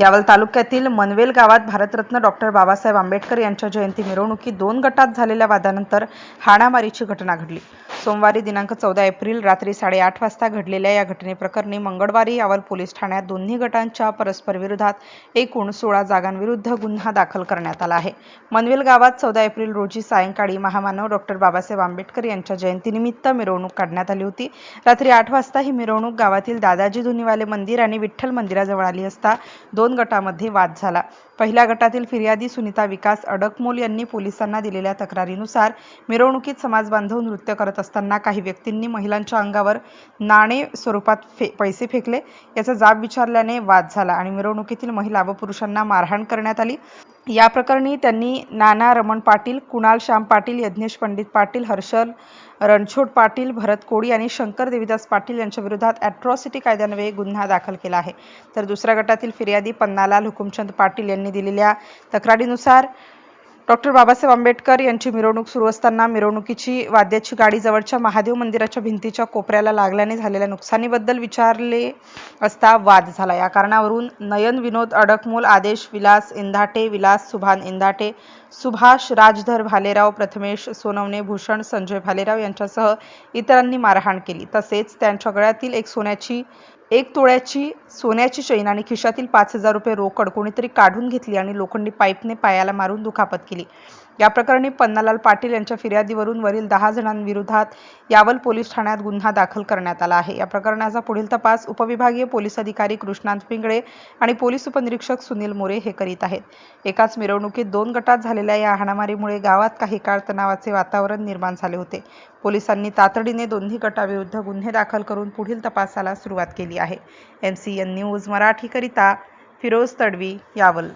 यावल तालुक्यातील मनवेल गावात भारतरत्न डॉक्टर बाबासाहेब आंबेडकर यांच्या जयंती मिरवणुकीत दोन गटात झालेल्या वादानंतर हाणामारीची घटना घडली. सोमवारी दिनांक चौदा एप्रिल रात्री साडेआठ वाजता घडलेल्या या घटनेप्रकरणी मंगळवारी यावल पोलीस ठाण्यात दोन्ही गटांच्या परस्पर विरोधात एकूण सोळा जागांविरुद्ध गुन्हा दाखल करण्यात आला आहे. मनवेल गावात चौदा एप्रिल रोजी सायंकाळी महामानव डॉक्टर बाबासाहेब आंबेडकर यांच्या जयंतीनिमित्त मिरवणूक काढण्यात आली होती. रात्री आठ वाजता ही मिरवणूक गावातील दादाजी धुनीवाले मंदिर आणि विठ्ठल मंदिराजवळ आली असता दोन दोन गटामध्ये वाद झाला. पहिल्या गटातील फिर्यादी सुनीता विकास अडकमोल यांनी पोलिसांना दिलेल्या तक्रारीनुसार मिरवणुकीत समाज बांधव नृत्य करत असताना काही व्यक्तींनी महिलांच्या अंगावर नाणे स्वरूपात फे पैसे फेकले. याचा जाब विचारल्याने वाद झाला आणि मिरवणुकीतील महिला व पुरुषांना मारहाण करण्यात आली. या प्रकरणी त्यांनी नाना रमण पाटील कुणाल श्याम पाटील यज्ञेश पंडित पाटील हर्षल रणछोड पाटील भरत कोळी आणि शंकर देवीदास पाटील यांच्या विरोधात अॅट्रॉसिटी कायद्यान्वये गुन्हा दाखल केला आहे. तर दुसऱ्या गटातील फिर्यादी पन्नालाल हुकुमचंद पाटील यांनी दिलेल्या तक्रारीनुसार डॉक्टर बाबासाहेब आंबेडकर यांची मिरवणूक सुरू असताना मिरवणुकीची वाद्याची गाडी जवळच्या महादेव मंदिराच्या भिंतीच्या कोपऱ्याला लागल्याने झालेल्या नुकसानीबद्दल विचारले असता वाद झाला. या कारणावरून नयन विनोद अडकमोल आदेश विलास इंधाटे विलास सुभान इंधाटे सुभाष राजधर भालेराव प्रथमेश सोनवणे भूषण संजय भालेराव यांच्यासह इतरांनी मारहाण केली. तसेच त्यांच्या गळ्यातील एक सोन्याची एक तोळ्याची सोन्याची चैन आणि खिशातील पाच हजार रुपये रोकड कोणीतरी काढून घेतली आणि लोखंडी पाईपने पायाला मारून दुखापत केली. या प्रकरणी पन्नालाल पाटील यांच्या फिर्यादीवरून वरील दहा जणांविरोधात यावल पोलीस ठाण्यात गुन्हा दाखल करण्यात आला आहे. या प्रकरणाचा पुढील तपास उपविभागीय पोलीस अधिकारी कृष्णांत पिंगळे आणि पोलीस उपनिरीक्षक सुनील मोरे हे करीत आहेत. एकाच मिरवणुकीत दोन गटात झालेल्या या हाणामारीमुळे गावात काही काळ तणावाचे वातावरण निर्माण झाले होते. पोलिसांनी तातडीने दोन्ही गटाविरुद्ध गुन्हे दाखल करून पुढील तपासाला सुरुवात केली आहे. एम सी एन न्यूज मराठीकरिता फिरोज तडवी यावल